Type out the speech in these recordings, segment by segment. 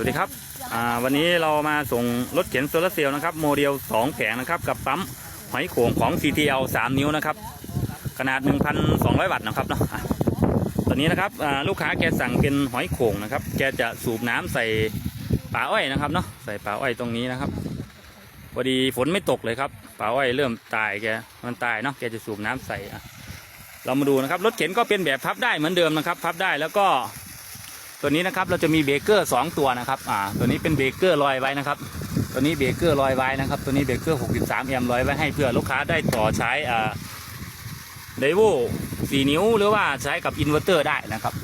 วัสดีครับอ่าวันนี้เรามาส่งรถเข็นโซลาเซลล์นะครับโมเดล 2 แผงนะครับกับปั๊มหอยโขงของ CTL 3 นิ้วนะครับขนาด 1,200 วัตต์นะครับเนาะตอนนี้นะครับลูกค้าแกสั่งเป็นหอยโขงนะครับแกจะสูบน้ำใส่ป่าอ้อยนะครับเนาะใส่ป่าอ้อยตรงนี้นะครับพอดีฝนไม่ตกเลยครับป่าอ้อยเริ่มตายแกมันตายเนาะแกจะสูบน้ำใส่เรามาดูนะครับรถเข็นก็เป็นแบบพับได้เหมือนเดิมนะครับ พับได้แล้วก็ ตัวนี้นะครับเราจะมีเบรกเกอร์ 2 ตัวนะครับอ่าตัวนี้เป็นเบรกเกอร์ลอยไว้นะครับ ตัวนี้เบรกเกอร์ลอยไว้นะครับ ตัวนี้เบรกเกอร์ 63แอมป์ลอยไว้ให้เพื่อลูกค้าได้ต่อใช้อ่าไดโว4นิ้วหรือว่าใช้กับอินเวอร์เตอร์ได้นะครับ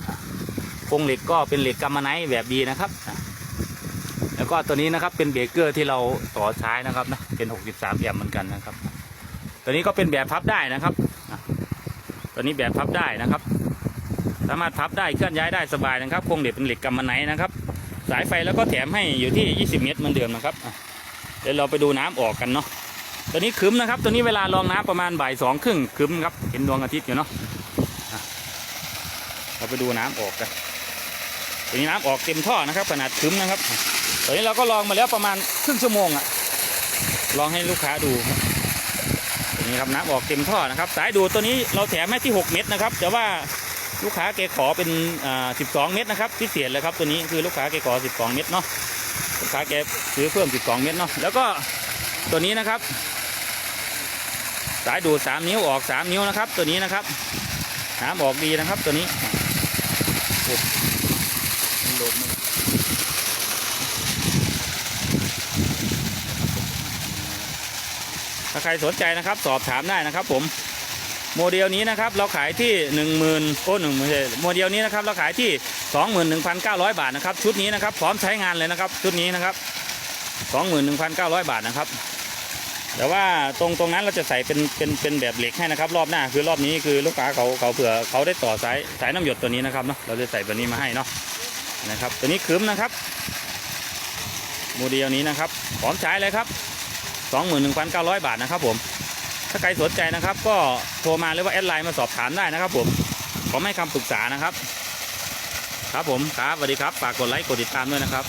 โครงเหล็กก็เป็นเหล็กกัมมันไนท์แบบดีนะครับ แล้วก็ตัวนี้นะครับเป็นเบรกเกอร์ที่เราต่อใช้นะครับนะเป็น 63แอมป์เหมือนกันนะครับ ตัวนี้ก็เป็นแบบพับได้นะครับ ตัวนี้แบบพับได้นะครับ สามารถพับได้เคลื่อนย้ายได้สบายนะครับโครงเหล็กเป็นเหล็กกำมะไนนะครับ สายไฟแล้วก็แถมให้อยู่ที่ 20 เมตรเหมือนเดิมนะครับเดี๋ยวเราไปดูน้ำออกกันเนาะตัวนี้คืมนะครับ ตัวนี้เวลาลองน้ำประมาณบ่ายสองครึ่งคืมครับเห็นดวงอาทิตย์อยู่เนาะเราไปดูน้ำออกกันตัวนี้น้ำออกเต็มท่อนะครับ ขนาดคืมนะครับตัวนี้เราก็ลองมาแล้วประมาณครึ่งชั่วโมงอะลองให้ลูกค้าดูตัวนี้ครับน้ำออกเต็มท่อนะครับ สายดูตัวนี้เราแถมให้ที่ 6 เมตรนะครับแต่ว่า ลูกค้าแกขอเป็นอ่า12เม็ดนะครับพิเศษเลยครับตัวนี้คือลูกค้าแกขอ12เม็ดเนาะลูกค้าแกซื้อเพิ่ม12เม็ดเนาะแล้วก็ตัวนี้นะครับ สายดูด3นิ้วออก3นิ้วนะครับ ตัวนี้นะครับน้ำออกดีนะครับตัวนี้โอ้มันโหลดมันถ้าใครสนใจนะครับ สอบถามได้นะครับผม โมเดลนี้นะครับเราขายที่ 1 0,000โอ้หนึ่งไม่ใช่โมเดลนี้นะครับเราขายที่ 21,900 บาทนะครับชุดนี้นะครับพร้อมใช้งานเลยนะครับชุดนี้นะครับ 21,900 บาทนะครับแต่ว่าตรงตรงนั้นเราจะใส่เป็นเป็นเป็นแบบเหล็กให้นะครับ รอบหน้าคือรอบนี้คือลูกค้าเขาเขาเผื่อเขาได้ต่อสายสายน้ำหยดตัวนี้นะครับเนาะเราจะใส่แบบนี้มาให้เนาะนะครับ ตัวนี้คืมนะครับโมเดลนี้นะครับพร้อมใช้เลยครับ 21,900 บาทนะครับผม ถ้าใครสนใจนะครับ ก็โทรมาหรือว่าแอดไลน์มาสอบถามได้นะครับ ผมขอให้คำปรึกษานะครับ ครับผมครับสวัสดีครับฝากกดไลค์กดติดตามด้วยนะครับ